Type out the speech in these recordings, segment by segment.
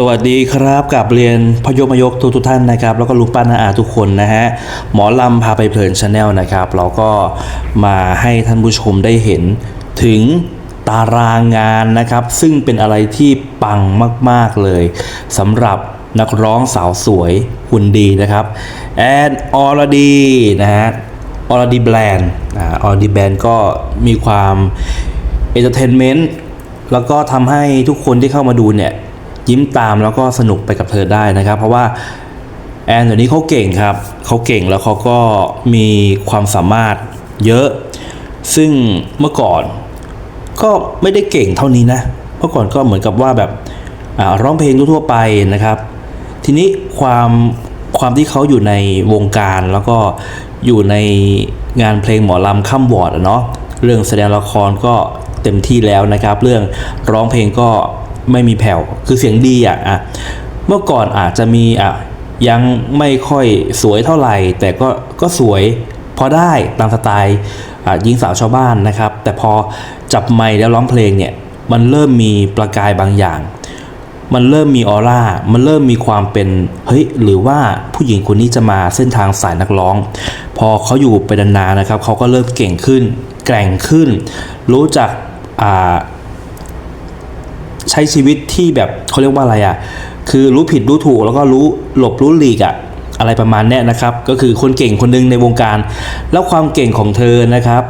สวัสดีครับกับเรียนพยมยกทุกทุกท่านนะครับ แล้วก็ลูกป้านาอาทุกคนนะฮะหมอลำพาไปเพลินชาแนลนะครับ เราก็มาให้ท่านผู้ชมได้เห็นถึงตารางงานนะครับ ซึ่งเป็นอะไรที่ปังมาก ๆ เลยสำหรับนักร้องสาวสวยหุ่นดีนะครับ แอนออรดีนะฮะออรดีแบรนด์อออรดีแบรนด์ก็มีความเอนเตอร์เทนเมนต์แล้วก็ทำให้ทุกคนที่เข้ามาดูเนี่ย ยิ้มตามแล้วก็สนุกไปกับเธอได้นะครับ เพราะว่าแอนเดี๋ยวนี้เขาเก่งครับเขาเก่งแล้วเขาก็มีความสามารถเยอะ ซึ่งเมื่อก่อนก็ไม่ได้เก่งเท่านี้นะเมื่อก่อนก็เหมือนกับว่าแบบร้องเพลงทั่วไปนะครับ ทีนี้ความความที่เขาอยู่ในวงการแล้วก็อยู่ในงานเพลงหมอลำข้ามวอร์ดอะเนาะเรื่องแสดงละครก็เต็มที่แล้วนะครับ เรื่องร้องเพลงก็ ไม่มีแผ่วคือเสียงดีอะอะเมื่อก่อนอาจจะมีอะยังไม่ค่อยสวยเท่าไหร่ แต่ก็ก็สวยพอได้ตามสไตล์หญิงสาวชาวบ้านนะครับ แต่พอจับไมค์แล้วร้องเพลงเนี่ยมันเริ่มมีประกายบางอย่าง มันเริ่มมีออร่า มันเริ่มมีความเป็นเฮ้ยหรือว่าผู้หญิงคนนี้จะมาเส้นทางสายนักร้อง พอเขาอยู่ไปนานๆนะครับเขาก็เริ่มเก่งขึ้น แกร่งขึ้น รู้จักอ่า ใช้ชีวิตที่แบบเขาเรียกว่าอะไรอะ่ะคือรู้ผิดรู้ถูกแล้วก็รู้หลบรู้หลีกอะ่ะอะไรประมาณเนี้ยนะครับ ก็คือคนเก่งคนหนึ่งในวงการ แล้วความเก่งของเธอนะครับ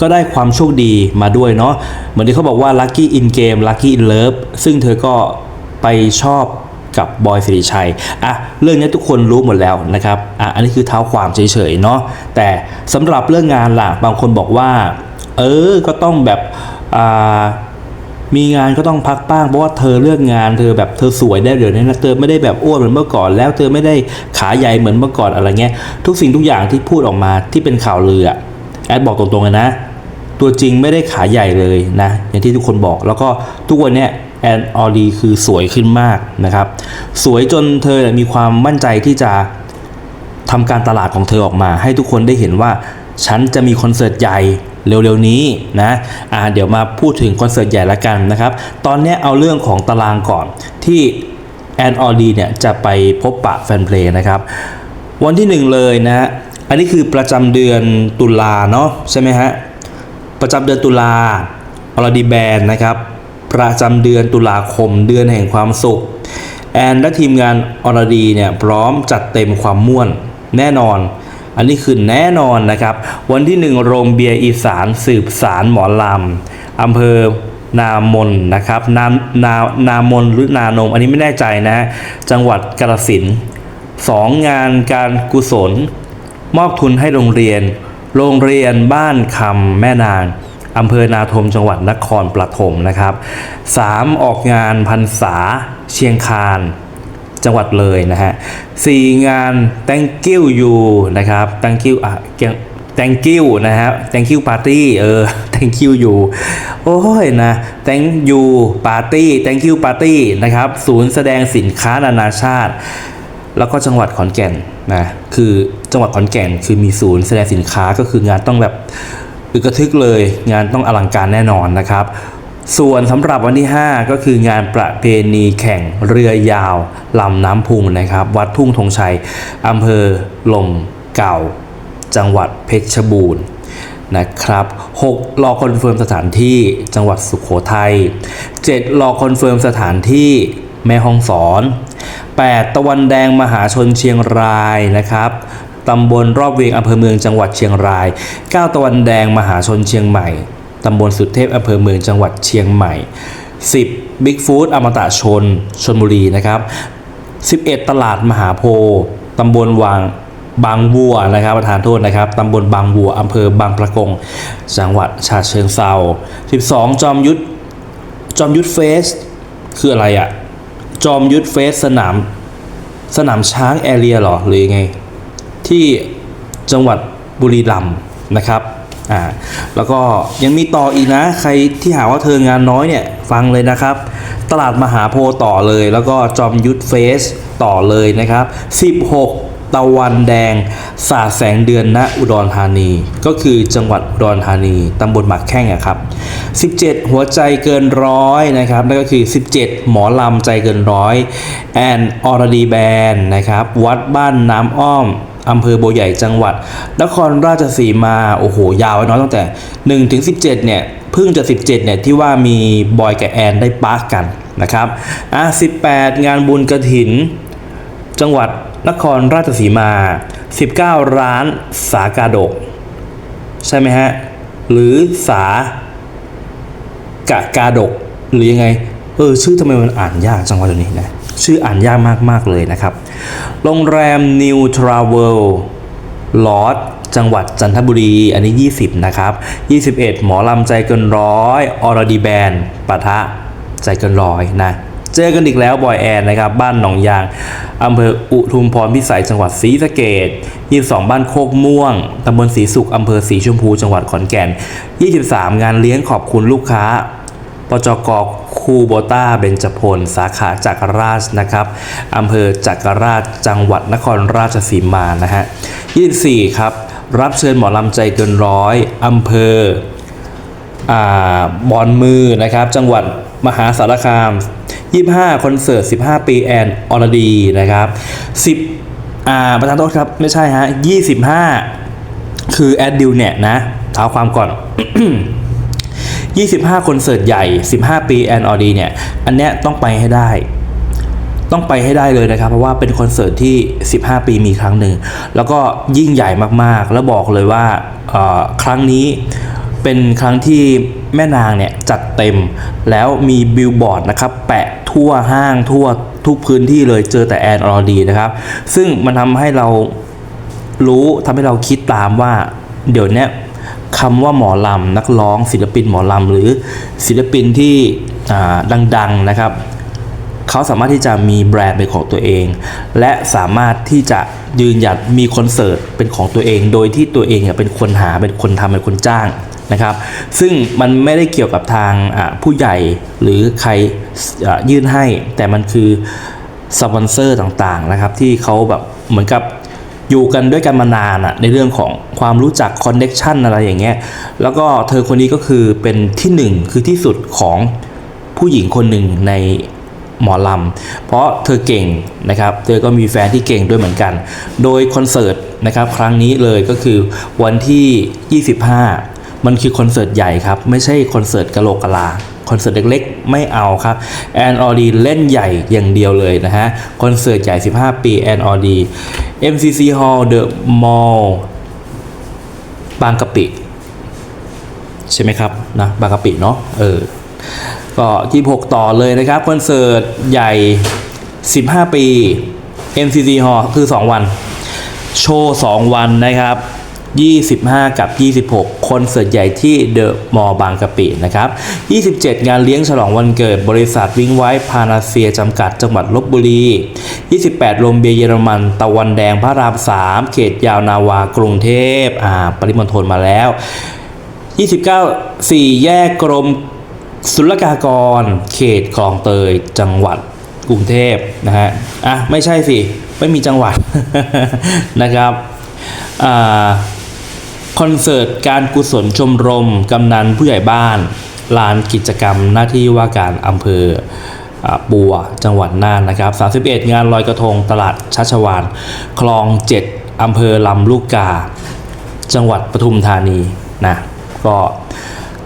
ก็ได้ความโชคดีมาด้วยเนาะเหมือนที่เขาบอกว่า lucky in game lucky in love ซึ่งเธอก็ไปชอบกับบอยสิริชัยอะเรื่องนี้ทุกคนรู้หมดแล้วนะครับอะอันนี้คือเท้าความเฉยๆเนาะแต่สำหรับเรื่องงานล่ะบางคนบอกว่า เออก็ต้องแบบอ่า มีงานก็ต้องพักบ้างเพราะว่าเธอเลือกงานเธอแบบเธอสวยได้เดี๋ยวนี้นะเธอไม่ได้แบบอ้วนเหมือนเมื่อก่อน แล้วเธอไม่ได้ขาใหญ่เหมือนเมื่อก่อนอะไรเงี้ยทุกสิ่งทุกอย่างที่พูดออกมาที่เป็นข่าวลืออะแอดบอกตรงๆเลยนะ ตัวจริงไม่ได้ขาใหญ่เลยนะอย่างที่ทุกคนบอกแล้วก็ทุกวันเนี้ยแอนออดีคือสวยขึ้นมากนะครับ สวยจนเธอมีความมั่นใจที่จะทำการตลาดของเธอออกมา ให้ทุกคนได้เห็นว่าฉันจะมีคอนเสิร์ตใหญ่ เร็วๆนี้นะอ่าเดี๋ยวมาพูดถึงคอนเสิร์ตใหญ่ละกันนะครับ ตอนนี้เอาเรื่องของตารางก่อนที่แอนออดีเนี่ยจะไปพบปะแฟนเพลงนะครับ วันที่หนึ่งเลยนะอันนี้คือประจำเดือนตุลาเนาะใช่ไหมฮะประจำเดือนตุลาอรดีแบนนะครับประจำเดือนตุลาคมเดือนแห่งความสุข แอนและทีมงานอรดีเนี่ยพร้อมจัดเต็มความม่วนแน่นอน อันนี้คือแน่นอนนะครับ วันที่หนึ่งโรงเบียร์อีสานสืบสารหมอลำอำเภอนามนนะครับนามนานามนหรือนานม อันนี้ไม่แน่ใจนะ จังหวัดกาฬสินสองงานการกุศล มอบทุนให้โรงเรียน โรงเรียนบ้านคำแม่นางอำเภอนาทมจังหวัดนครปฐมนะครับ 3. ออกงานพรรษาเชียงคาน จังหวัดเลยนะฮะ 4. งาน thank you you นะครับ thank you อะ thank you นะฮะ thank you party เออ thank you you โอ้ยนะ thank you party thank you party นะครับ ศูนย์แสดงสินค้านานาชาติ แล้วก็จังหวัดขอนแก่นนะ คือจังหวัดขอนแก่น คือมีศูนย์แสดงสินค้าก็คืองานต้องแบบอึกระทึกเลย งานต้องอลังการแน่นอนนะครับ ส่วนสำหรับวันที่ 5 ก็คืองานประเพณีแข่งเรือยาวลำน้ำพุงนะครับ วัดทุ่งธงชัยอำเภอลมเก่า จังหวัดเพชรบูรณ์นะครับ 6 รอคอนเฟิร์มสถานที่จังหวัดสุขโขทัย 7 รอคอนเฟิร์มสถานที่แม่ฮ่องสอน 8 ตะวันแดงมหาชนเชียงรายนะครับตำบลรอบเวียงอำเภอเมืองจังหวัดเชียงราย 9 ตะวันแดงมหาชนเชียงใหม่ ตำบลสุดเทพอำเภอเมืองจังหวัดเชียงใหม่ 10 Big Food อมตะชนชนบุรีนะครับ 11 ตลาดมหาโพธิ์ตำบลวังบางวัวนะครับประธานโทษนะครับตำบลบางวัวอำเภอบางประกง จังหวัดฉะเชิงเซา12 จอมยุทธจอมยุทธเฟส คืออะไรอะจอมยุทธเฟสสนามสนามช้างแอเรียหรอหรือยังไง ที่จังหวัดบุรีรัมย์นะครับ อ่าแล้วก็ยังมีต่ออีกนะ ใครที่หาว่าเธองานน้อยเนี่ยฟังเลยนะครับ ตลาดมหาโพต่อเลย แล้วก็จอมยุทธเฟสต่อเลยนะครับ 16ตตะวันแดง สาดแสงเดือนณอุดรธานี ก็คือจังหวัดอุดรธานี ตำบลหมักแข้งอะครับ 17 หัวใจเกินร้อยนะครับ นั่นก็คือ 17 หมอลำใจเกินร้อย แอนอรดีแบนนะครับ วัดบ้านน้ำอ้อม อำเภอโบวใหญ่จังหวัด นครราชสีมา โอ้โห ยาวไว้เน้อยตั้งแต่1ถึง17 เนี่ยเพิ่งจะ 17 เนี่ย ที่ว่ามีบอยกับแอนได้ปาร์กกันนะครับอะ18 งานบุญกระถิน จังหวัดนครราชสีมา 19 ร้านสากาดก ใช่ไหมฮะ หรือสากะกาดก หรือยังไง เออ ชื่อทำไมมันอ่านยากจังวะตัวนี้นะ ชื่ออ่านยากมากๆเลยนะครับ โรงแรม New Travel ลอดจังหวัดจันทบุรี อันนี้ 20 นะครับ 21 หมอลำใจเกินร้อยอรดีแบนปะทะใจเกินร้อยนะ เจอกันอีกแล้วบอยแอนนะครับ บ้านหนองยางอำเภออุทุมพรพิสัยจังหวัดศรีสะเกด22 บ้านโคกม่วงตำบลศรีสุขอำเภอศรีชมพูจังหวัดขอนแก่น 23 งานเลี้ยงขอบคุณลูกค้า ปจกคูโบต้าเบญจพล สาขาจักรราชนะครับอำเภอจักรราชจังหวัดนครราชสีมานะฮะ24 ครับ รับเชิญหมอลำใจเกินร้อยอำเภออบอนมือนะครับ จังหวัดมหาสารคาม 25 คอนเสิร์ต 15 ปีแอนอรดีนะครับ 10อ่าประธานโทษครับ ไม่ใช่ฮะ 25 คือแอดดิวเนี่ยนะเท้าความก่อน 25คอนเสิร์ตใหญ่ 15 ปีแอนอรดีเนี่ย อันเนี้ยต้องไปให้ได้ ต้องไปให้ได้เลยนะครับ เพราะว่าเป็นคอนเสิร์ตที่ 15 ปีมีครั้งหนึ่ง แล้วก็ยิ่งใหญ่มากๆ แล้วบอกเลยว่าครั้งนี้เป็นครั้งที่แม่นางเนี่ยจัดเต็ม แล้วมีบิลบอร์ดนะครับ แปะทั่วห้างทั่วทุกพื้นที่เลยเจอแต่แอนอรดีนะครับ ซึ่งมันทำให้เรารู้ทำให้เราคิดตามว่าเดี๋ยวนี้ คำว่าหมอลำนักร้อง ศิลปินหมอลำหรือศิลปินที่ดังๆนะครับเขาสามารถที่จะมีแบรนด์เป็นของตัวเอง และสามารถที่จะยืนหยัดมีคอนเสิร์ตเป็นของตัวเอง โดยที่ตัวเองเป็นคนหาเป็นคนทำเป็นคนจ้างนะครับ ซึ่งมันไม่ได้เกี่ยวกับทางผู้ใหญ่หรือใครยื่นให้ แต่มันคือสปอนเซอร์ต่างๆนะครับ ที่เขาแบบเหมือนกับ อยู่กันด้วยกันมานานอะในเรื่องของความรู้จักคอนเน็ชันอะไรอย่างเงี้ยแล้วก็เธอคนนี้ก็คือเป็นที่หนึ่งคือที่สุดของผู้หญิงคนหนึ่งในหมอลำ เพราะเธอเก่งนะครับ เธอก็มีแฟนที่เก่งด้วยเหมือนกัน โดยคอนเสิร์ตนะครับครั้งนี้เลยก็คือวันที่ 25 มันคือคอนเสิร์ตใหญ่ครับ ไม่ใช่คอนเสิร์ตกะโหลกกะลา คอนเสิร์ตเล็กๆ ไม่เอาครับแอนออดีเล่นใหญ่อย่างเดียวเลยนะฮะคอนเสิร์ตใหญ่ 15 ปีแอนออดี MCC Hall The Mall บางกะปิ ใช่ไหมครับนะบางกะปิเนาะเออก็ที่6ต่อเลยนะครับคอนเสิร์ตใหญ่ 15 ปี MCC Hall คือ 2 วัน โชว์ 2 วันนะครับ 25 กับ 26 คนเสิร์ตใหญ่ที่เดอะมอลล์บางกะปินะครับ 27 งานเลี้ยงฉลองวันเกิดบริษัทวิ่งไว้พานาเซียจำกัดจังหวัดลบบุรี 28โรงเบียร์เยอรมัน ตะวันแดงพระราม 3 เขตยาวนาวากรุงเทพอ่าปริมณฑลมาแล้ว 29 4 แยกกรมศุลกากร เขตคลองเตยจังหวัดกรุงเทพนะฮะอะไม่ใช่สิ ไม่มีจังหวัดนะครับอ่า คอนเสิร์ตการกุศลชมรม กำนันผู้ใหญ่บ้าน ลานกิจกรรมหน้าที่ว่าการอำเภออปัวจังหวัดน่านนะครับ 31 งานลอยกระทงตลาดชัชวานคลอง 7 อำเภอลำลูกกา จังหวัดปทุมธานีนะก็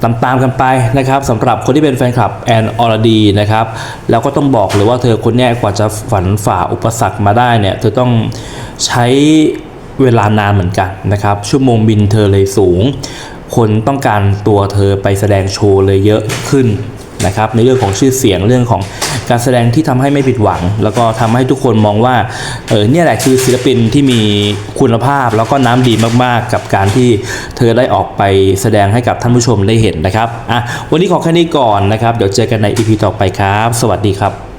ตามตามกันไปนะครับสำหรับคนที่เป็นแฟนคลับแอนออรดีนะครับ แล้วก็ต้องบอกเลยว่าเธอคนนี้กว่าจะฝันฝ่าอุปสรรคมาได้เนี่ย เธอต้องใช้ เวลานานเหมือนกันนะครับ ชั่วโมงบินเธอเลยสูง คนต้องการตัวเธอไปแสดงโชว์เลยเยอะขึ้นนะครับในเรื่องของชื่อเสียงเรื่องของการแสดงที่ทำให้ไม่ผิดหวัง แล้วก็ทำให้ทุกคนมองว่าเออเนี่ยแหละคือศิลปินที่มีคุณภาพแล้วก็น้ำดีมากๆ กับการที่เธอได้ออกไปแสดงให้กับท่านผู้ชมได้เห็นนะครับอะวันนี้ขอแค่นี้ก่อนนะครับ เดี๋ยวเจอกันใน EP ต่อไปครับ สวัสดีครับ